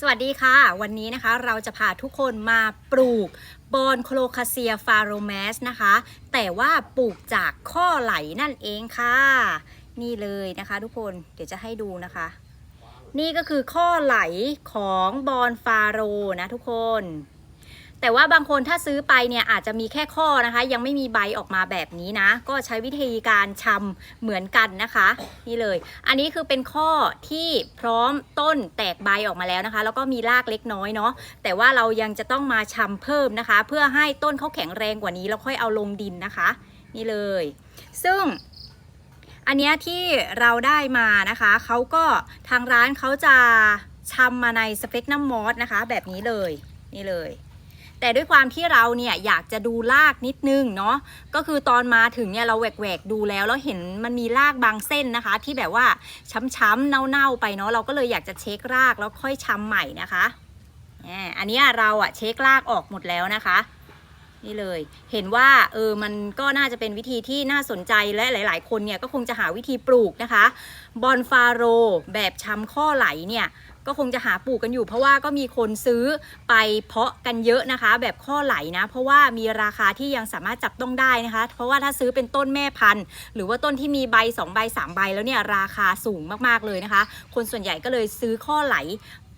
สวัสดีค่ะ วันนี้นะคะเราจะพาทุกคนมาปลูกบอนโคลคาเซียฟาโรแมสนะคะ แต่ว่าปลูกจากข้อไหลนั่นเองค่ะ นี่เลยนะคะทุกคนเดี๋ยวจะให้ดูนะคะ นี่ก็คือข้อไหลของบอนฟาโรนะทุกคน แต่ว่าบางคนถ้าซื้อไปเนี่ยอาจจะมีแค่ข้อนะคะ ยังไม่มีใบออกมาแบบนี้นะ ก็ใช้วิธีการชำเหมือนกันนะคะ นี่เลย อันนี้คือเป็นข้อที่พร้อมต้นแตกใบออกมาแล้วนะคะ แล้วก็มีรากเล็กน้อยเนาะแต่ว่าเรายังจะต้องมาชำเพิ่มนะคะ เพื่อให้ต้นเขาแข็งแรงกว่านี้แล้วค่อยเอาลงดินนะคะ นี่เลย ซึ่งอันนี้ที่เราได้มานะคะเขาก็ทางร้านเขาจะชำมาในสเปกนัมมอสนะคะ แบบนี้เลย นี่เลย แต่ด้วยความที่เราเนี่ยอยากจะดูรากนิดนึงเนาะก็คือตอนมาถึงเนี่ยเราแหวกๆดูแล้วแล้วเห็นมันมีรากบางเส้นนะคะ ที่แบบว่าช้ำๆเน่าๆไปเนาะเราก็เลยอยากจะเช็ครากแล้วค่อยช้ำใหม่นะคะอ่าอันนี้เราอะเช็ครากออกหมดแล้วนะคะนี่เลยเห็นว่าเออมันก็น่าจะเป็นวิธีที่น่าสนใจและหลาย ๆ คนเนี่ยก็คงจะหาวิธีปลูกนะคะ บอนฟาโรแบบช้ำข้อไหลเนี่ย ก็คงจะหาปลูกกันอยู่ เพราะว่าก็มีคนซื้อไปเพาะกันเยอะนะคะ แบบข้อไหลนะ เพราะว่ามีราคาที่ยังสามารถจับต้องได้นะคะ เพราะว่าถ้าซื้อเป็นต้นแม่พันธุ์ หรือว่าต้นที่มีใบ2ใบ3ใบแล้วเนี่ยราคาสูงมากๆเลยนะคะ คนส่วนใหญ่ก็เลยซื้อข้อไหล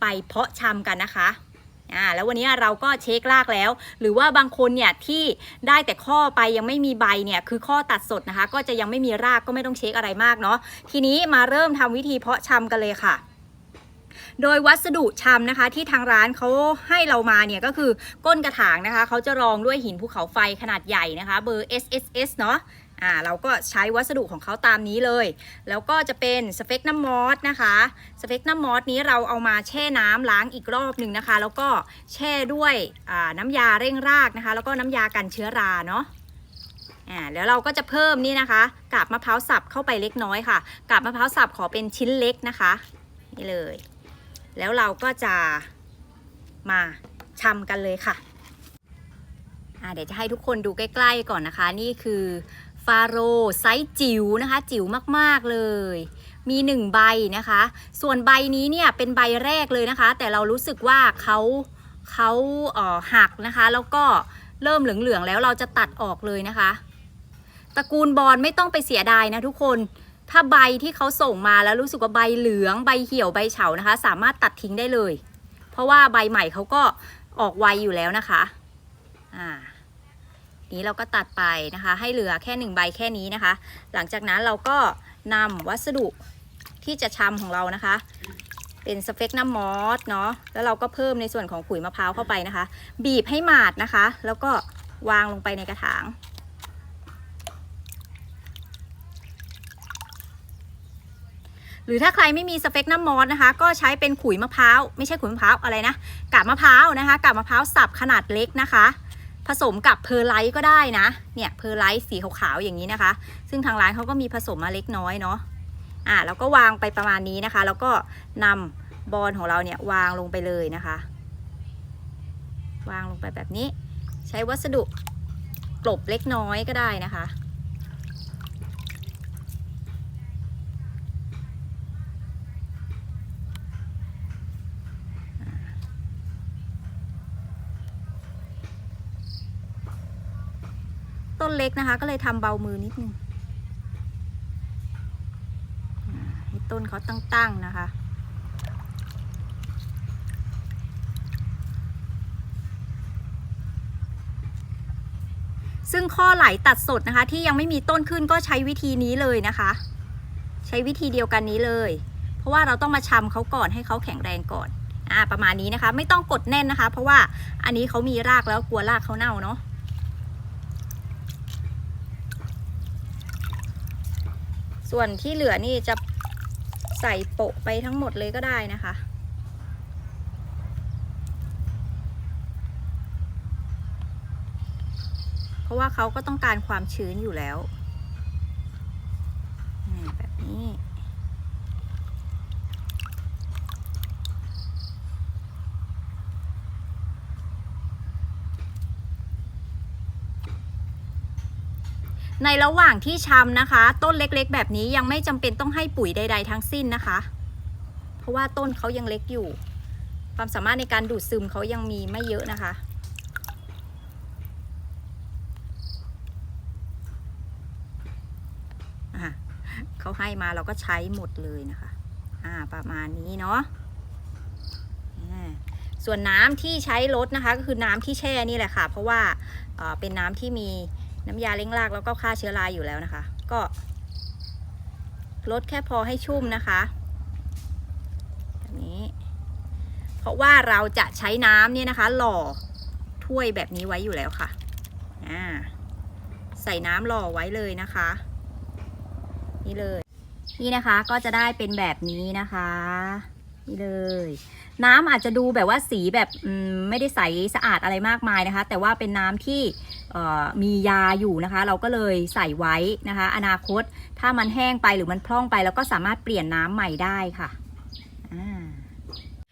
ไปเพาะชำกันนะคะอ่าแล้ววันนี้เราก็เช็ครากแล้ว หรือว่าบางคนเนี่ยที่ได้แต่ข้อไปยังไม่มีใบเนี่ยคือข้อตัดสดนะคะ ก็จะยังไม่มีรากก็ไม่ต้องเช็คอะไรมากเนาะทีนี้มาเริ่มทำวิธีเพาะชำกันเลยค่ะ โดยวัสดุชำนะคะ ที่ทางร้านเขาให้เรามาเนี่ยก็คือก้นกระถางนะคะเขาจะรองด้วยหินภูเขาไฟขนาดใหญ่นะคะ เบอร์ SSS เนาะอ่าเราก็ใช้วัสดุของเขาตามนี้เลย แล้วก็จะเป็นสเปกน้ำมอสนะคะสเปกน้ำมอสนี้เราเอามาแช่น้ำล้างอีกรอบหนึ่งนะคะ แล้วก็แช่ด้วยอ่าน้ำยาเร่งรากนะคะ แล้วก็น้ำยากันเชื้อราเนาะอ่าแล้วเราก็จะเพิ่มนี่นะคะกาบมะพร้าวสับเข้าไปเล็กน้อยค่ะกาบมะพร้าวสับขอเป็นชิ้นเล็กนะคะ นี่เลย แล้วเราก็จะมาชำกันเลยค่ะเดี๋ยวจะให้ทุกคนดูใกล้ ๆก่อนนะคะ นี่คือฟาโรไซส์จิ๋วนะคะ จิ๋วมากๆเลย มีหนึ่งใบนะคะ ส่วนใบนี้เนี่ยเป็นใบแรกเลยนะคะ แต่เรารู้สึกว่าเขาเขาเอ่อหักนะคะ แล้วก็เริ่มเหลืองๆแล้วเราจะตัดออกเลยนะคะ ตระกูลบอลไม่ต้องไปเสียดายนะทุกคน ถ้าใบที่เขาส่งมาแล้วรู้สึกว่าใบเหลืองใบเหี่ยวใบเฉานะคะ สามารถตัดทิ้งได้เลย เพราะว่าใบใหม่เขาก็ออกไวอยู่แล้วนะคะอ่านี้เราก็ตัดไปนะคะ ให้เหลือแค่หนึ่งใบแค่นี้นะคะ หลังจากนั้นเราก็นำวัสดุที่จะชำของเรานะคะ เป็นสเปกน้ำมอสเนาะแล้วเราก็เพิ่มในส่วนของขุยมะพร้าวเข้าไปนะคะ บีบให้หมาดนะคะ แล้วก็วางลงไปในกระถาง หรือถ้าใครไม่มีสเปกน้ำมอสนะคะ ก็ใช้เป็นขุยมะพร้าวไม่ใช่ขุยมะพร้าวอะไรนะกาบมะพร้าวนะคะกาบมะพร้าวสับขนาดเล็กนะคะ ผสมกับเพอร์ไลท์ก็ได้นะเนี่ยเพอร์ไลท์สีขาวๆอย่างนี้นะคะ ซึ่งทางร้านเขาก็มีผสมมาเล็กน้อยเนาะอ่าแล้วก็วางไปประมาณนี้นะคะ แล้วก็นำบอลของเราเนี่ยวางลงไปเลยนะคะ วางลงไปแบบนี้ ใช้วัสดุกลบเล็กน้อยก็ได้นะคะ ต้นเล็กนะคะ ก็เลยทำเบามือนิดนึงอ่าให้ต้นเขาตั้งๆนะคะซึ่งข้อไหลตัดสดนะคะ ที่ยังไม่มีต้นขึ้นก็ใช้วิธีนี้เลยนะคะ ใช้วิธีเดียวกันนี้เลย เพราะว่าเราต้องมาชำเขาก่อนให้เขาแข็งแรงก่อนอ่าประมาณนี้นะคะ ไม่ต้องกดแน่นนะคะ เพราะว่าอันนี้เขามีรากแล้วกลัวรากเขาเน่าเนาะ ส่วนที่เหลือนี่จะใส่โปะไปทั้งหมดเลยก็ได้นะคะ เพราะว่าเขาก็ต้องการความชื้นอยู่แล้วแบบนี้ ในระหว่างที่ชำนะคะ ต้นเล็กๆ แบบนี้ยังไม่จำเป็นต้องให้ปุ๋ยใด ๆ ทั้งสิ้นนะคะ เพราะว่าต้นเขายังเล็กอยู่ ความสามารถในการดูดซึมเขายังมีไม่เยอะนะคะ เขาให้มาเราก็ใช้หมดเลยนะคะ อ่าประมาณนี้เนาะส่วนน้ำที่ใช้ลดนะคะ ก็คือน้ำที่แช่นี่แหละค่ะ เพราะว่าเอ่อเป็นน้ำที่มี น้ำยาเล้งรากแล้วก็ฆ่าเชื้อราอยู่แล้วนะคะ ก็ลดแค่พอให้ชุ่มนะคะแบบนี้ เพราะว่าเราจะใช้น้ำเนี่ยนะคะ หล่อถ้วยแบบนี้ไว้อยู่แล้วค่ะอ่าใส่น้ำหล่อไว้เลยนะคะ นี่เลย นี่นะคะก็จะได้เป็นแบบนี้นะคะ นี่เลย น้ำอาจจะดูแบบว่าสีแบบไม่ได้ใสสะอาดอะไรมากมายนะคะ แต่ว่าเป็นน้ำที่มียาอยู่นะคะ เราก็เลยใส่ไว้นะคะ อนาคตถ้ามันแห้งไปหรือมันพร่องไปเราก็สามารถเปลี่ยนน้ำใหม่ได้ค่ะอ่า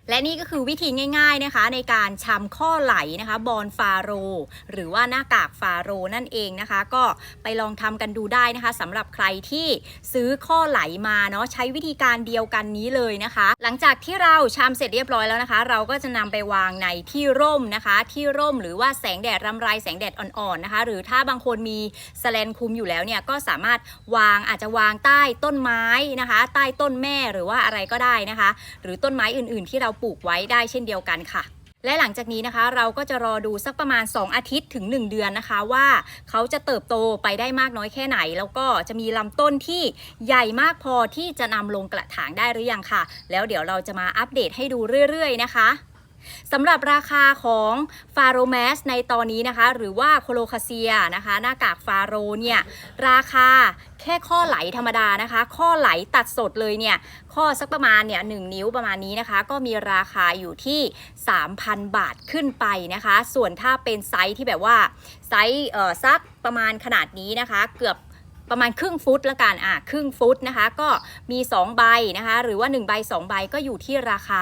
และนี่ก็คือวิธีง่าย ๆนะคะ ในการชำข้อไหลนะคะบอลฟาโร หรือว่าหน้ากากฟาโรนั่นเองนะคะ ก็ไปลองทำกันดูได้นะคะสำหรับใครที่ซื้อข้อไหลมาเนาะใช้วิธีการเดียวกันนี้เลยนะคะ หลังจากที่เราชำเสร็จเรียบร้อยแล้วนะคะ เราก็จะนำไปวางในที่ร่มนะคะ ที่ร่มหรือว่าแสงแดดรำไรแสงแดดอ่อนๆนะคะ หรือถ้าบางคนมีสแลนคุมอยู่แล้วเนี่ยก็สามารถวางอาจจะวางใต้ต้นไม้นะคะ ใต้ต้นแม่หรือว่าอะไรก็ได้นะคะ หรือต้นไม้อื่น ๆ ที่เราปลูกไว้ได้เช่นเดียวกันค่ะ และหลังจากนี้นะคะ เราก็จะรอดูสักประมาณ 2 อาทิตย์ถึง 1 เดือนนะคะ ว่าเขาจะเติบโตไปได้มากน้อยแค่ไหน แล้วก็จะมีลำต้นที่ใหญ่มากพอที่จะนำลงกระถางได้หรือยังค่ะ แล้วเดี๋ยวเราจะมาอัปเดตให้ดูเรื่อย ๆ นะคะ สำหรับราคาของฟาโรแมสในตอนนี้นะคะ หรือว่าโคโลคาเซียนะคะ หน้ากากฟาโรเนี่ยราคาแค่ข้อไหลธรรมดานะคะ ข้อไหลตัดสดเลยเนี่ย ข้อสักประมาณเนี่ยหนิ้วประมาณนี้นะคะ ก็มีราคาอยู่ที่ 3,000 บาทขึ้นไปนะคะ ส่วนถ้าเป็นไซส์ที่แบบว่าไซส์เอ่อสักประมาณขนาดนี้นะคะ เกือบ ประมาณครึ่งฟุตละกันอะครึ่งฟุตนะคะ ก็มี 2 ใบนะคะ หรือว่า 1 ใบ 2 ใบก็อยู่ที่ราคา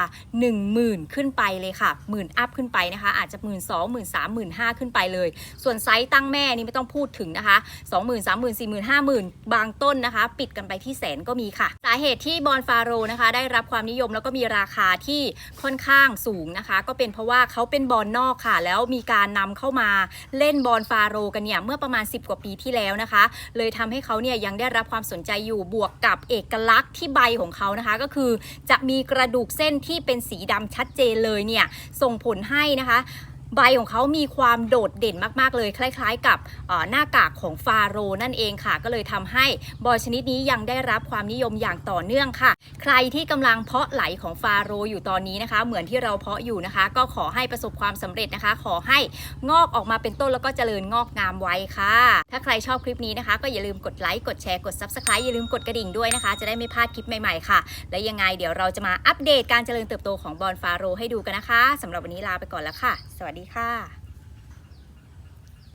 10,000 ขึ้นไปเลยค่ะหมื่นอัพขึ้นไปนะคะ อาจจะ 1 2 0 0 0 0 3 0 0 0 5ขึ้นไปเลย ส่วนไซส์ตั้งแม่นี่ไม่ต้องพูดถึงนะคะ 20,000 30,000 40,000 50,000 บางต้นนะคะ ปิดกันไปที่แสนก็มีค่ะ สาเหตุที่บอลฟาโรนะคะ ได้รับความนิยมแล้วก็มีราคาที่ค่อนข้างสูงนะคะ ก็เป็นเพราะว่าเขาเป็นบอลนอกค่ะ แล้วมีการนำเข้ามาเล่นบอลฟาโรกันเนี่ยเมื่อประมาณ 10 กว่าปีที่แล้วนะคะ เลยทำให้เขาเนี่ยยังได้รับความสนใจอยู่บวกกับเอกลักษณ์ที่ใบของเขานะคะ ก็คือจะมีกระดูกเส้นที่เป็นสีดำชัดเจนเลยเนี่ยส่งผลให้นะคะ ใบของเขามีความโดดเด่นมากๆเลย คล้ายๆ กับหน้ากากของฟาโรนั่นเองค่ะ ก็เลยทำให้บอยชนิดนี้ยังได้รับความนิยมอย่างต่อเนื่องค่ะ ใครที่กำลังเพาะไหลของฟาโรอยู่ตอนนี้นะคะ เหมือนที่เราเพาะอยู่นะคะ ก็ขอให้ประสบความสำเร็จนะคะ ขอให้งอกออกมาเป็นต้นแล้วก็เจริญงอกงามไว้ค่ะ ถ้าใครชอบคลิปนี้นะคะ ก็อย่าลืมกดไลค์กดแชร์กด subscribe อย่าลืมกดกระดิ่งด้วยนะคะ จะได้ไม่พลาดคลิปใหม่ๆค่ะ และยังไงเดี๋ยวเราจะมาอัปเดตการเจริญเติบโตของบอลฟาโรให้ดูกันนะคะสำหรับวันนี้ลาไปก่อนแล้วค่ะ สวัสดีค่ะ